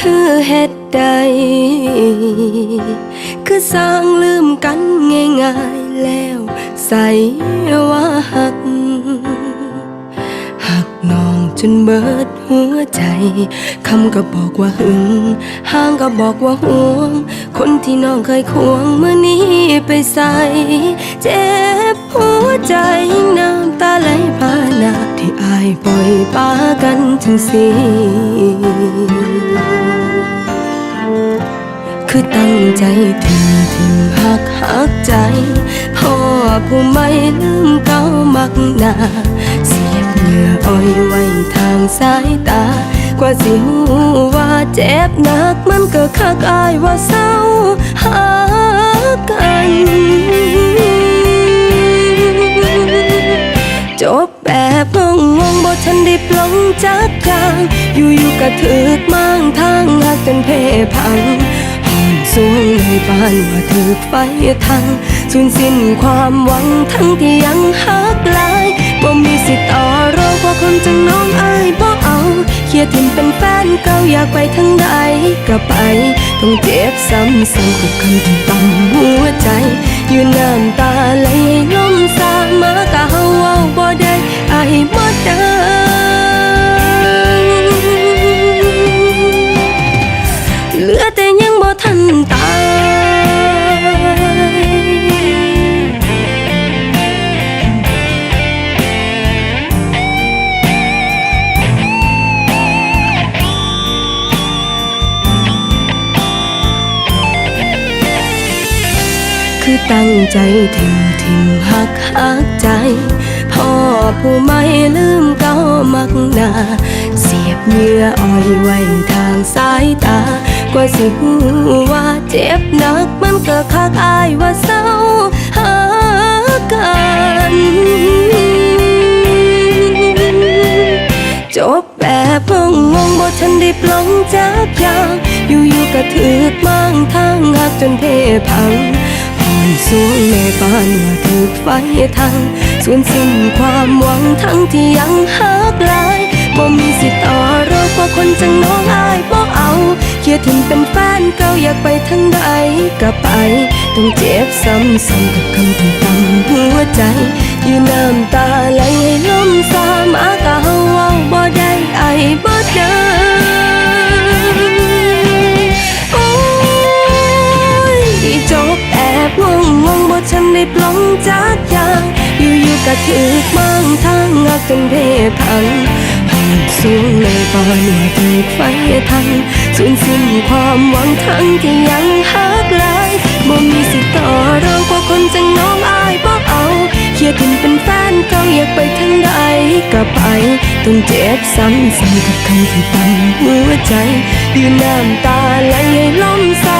คือเฮ็ดใด คือสร้างลืมกันง่ายๆแล้ว ใส่ว่าหัก หักน้องจนเบิดหัวใจ คำก็บอกว่าหึง ห้างก็บอกว่าห่วง คนที่น้องเคยควงเมื่อนี้ไปใส่เจ็บหัวใจน้ำตาไหลพานาที่อายปล่อยปากันถึงสิ คือตั้งใจทิมทิมหักหักใจ พ่อผู้ไม่ลืมเก่ามักหนาเสียบเหงื่ออ้อยไว้ทางสายตา กว่าสิหูว่าเจ็บหนักมันก็คักอายว่าเศร้าหากันจบแบบงงงงบ่ทันได้ปลงจากกลาง อยู่ๆก็ถึกมั่งทาง ว่าถึกไฟทังสูญสิ้นความหวังทั้งที่ยังหักหลายบ่มีสิทธิ์ต่อรองเพราะคนจังน้องอายบ่เอาเคลียร์ทิมเป็นแฟนเก่าอยากไปทางใดก็ไป ต้องเจ็บซ้ำซ้ำกับคำที่ต่ำหัวใจ อยู่น้ำตาไหลให้มสามากะเฮาเว้าบ่ได้อายบ่ดังเหลือแต่ยังบ่ทันตา คือตั้งใจทิมทิมหักหักใจ พ่อผู้ไม่ลืมเก่ามักนา เสียบเหยื่ออ้อยไว้ทางสายตา กว่าสิหูว่าเจ็บหนักมันก็คักอายว่าเศร้าหากันจบแบบงงงบ่ทันได้ปลงจากยางอยู่ๆก็ถึกมั่งทางหักจนเพพัง ผ่อนสูงในบ้านว่าถึกไฟทังสูญสิ้นความหวังทั้งที่ยังหักหลายบ่มีสิทธิ์ต่อรองเพราคนจังน้องอายบ่เอาเคลียร์ทิ้งเป็นแฟนเก่าอยากไปทางใดก็ไป ต้องเจ็บซ้ำๆกับคำที่ต่ำหัวใจ อยู่น้ำตาไหลให้ลมสามอาเกาเฮา งบ่ทันได้ปลงจากยางอยู่ๆก็ถึกมั่งทางงักจนเพพังห้สูงในบ้านว่าถึกไฟทังสูญสิ้นความหวังทั้งที่ยังหักหลายบ่มีสิทธิ์ต่อรองเพราะคนจังน้องอายบ่เอาเคียร์ทิ้งเป็นแฟนเก่าอยากไปทางใดก็ไปต้องเจ็บซ้ำซ้ำกับคำที่ต่ำหัวใจยู่น้ำตาไหลให้ลมสามอา